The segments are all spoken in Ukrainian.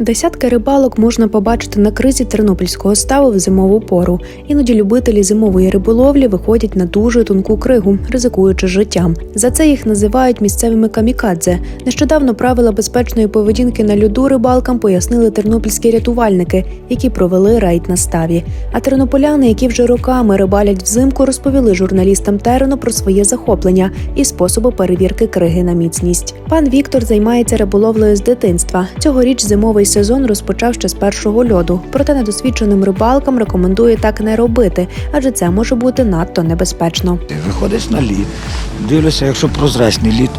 Десятки рибалок можна побачити на кризі тернопільського ставу в зимову пору. Іноді любителі зимової риболовлі виходять на дуже тонку кригу, ризикуючи життям. За це їх називають місцевими камікадзе. Нещодавно правила безпечної поведінки на льоду рибалкам пояснили тернопільські рятувальники, які провели рейд на ставі. А тернополяни, які вже роками рибалять взимку, розповіли журналістам терену про своє захоплення і способи перевірки криги на міцність. Пан Віктор займається риболовлею з дитинства. Цьогоріч зимовий сезон розпочав ще з першого льоду. Проте недосвідченим рибалкам рекомендує так не робити, адже це може бути надто небезпечно. Виходиш на лід, дивишся, якщо прозрачний лід,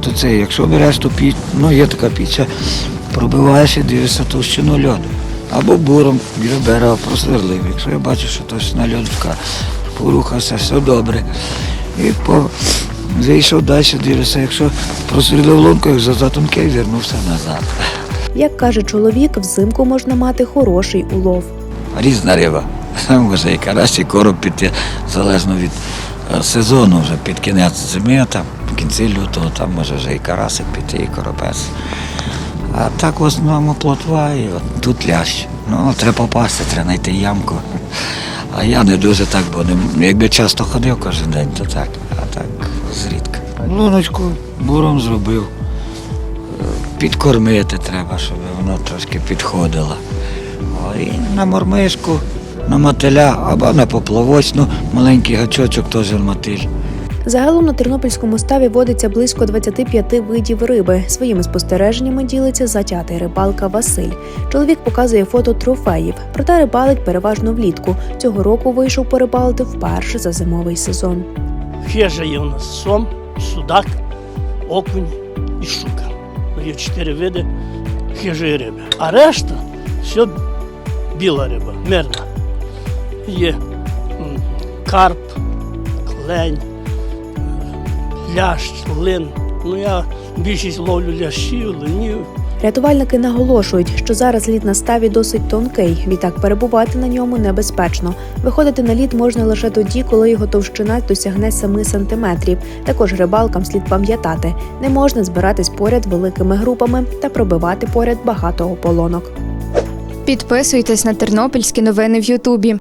то це, якщо береш ту піч, ну є така піча, пробиваєш і дивишся товщину льоду. Або буром біля берега просверлив. Якщо я бачу, що товщина льоду така, порухався, все добре. І по... зайшов далі, дивишся, якщо просверлив лунку, як за затонкий, вернувся назад. Як каже чоловік, взимку можна мати хороший улов. Різна риба. Може і карась, і короб піти, залежно від е, сезону, вже під кінець зими, там в кінці лютого, там може вже і карасик піти, і коробець. А так в основному плотва і от тут лящ. Ну, треба попасти, треба знайти ямку. А я не дуже так, бо не, якби часто ходив кожен день, то так, а так зрідка. Луночку буром зробив. Підкормити треба, щоб воно трошки підходило. О, І на мормишку, на мотиля або на поплавочну, маленький гачочок теж мотиль. Загалом на тернопільському ставі водиться близько 25 видів риби. Своїми спостереженнями ділиться затятий рибалка Василь. Чоловік показує фото трофеїв, проте рибалить переважно влітку. Цього року вийшов порибалити вперше за зимовий сезон. Хижа є у нас сом, судак, окунь і щука. Є чотири види хижої риби. А решта все біла риба, мирна. Є карп, клень, лящ, лин. Ну я більшість ловлю лящів, линів. Рятувальники наголошують, що зараз лід на ставі досить тонкий, відтак перебувати на ньому небезпечно. Виходити на лід можна лише тоді, коли його товщина досягне 7 сантиметрів. Також рибалкам слід пам'ятати, не можна збиратись поряд великими групами та пробивати поряд багато ополонок. Підписуйтесь на тернопільські новини в Ютубі.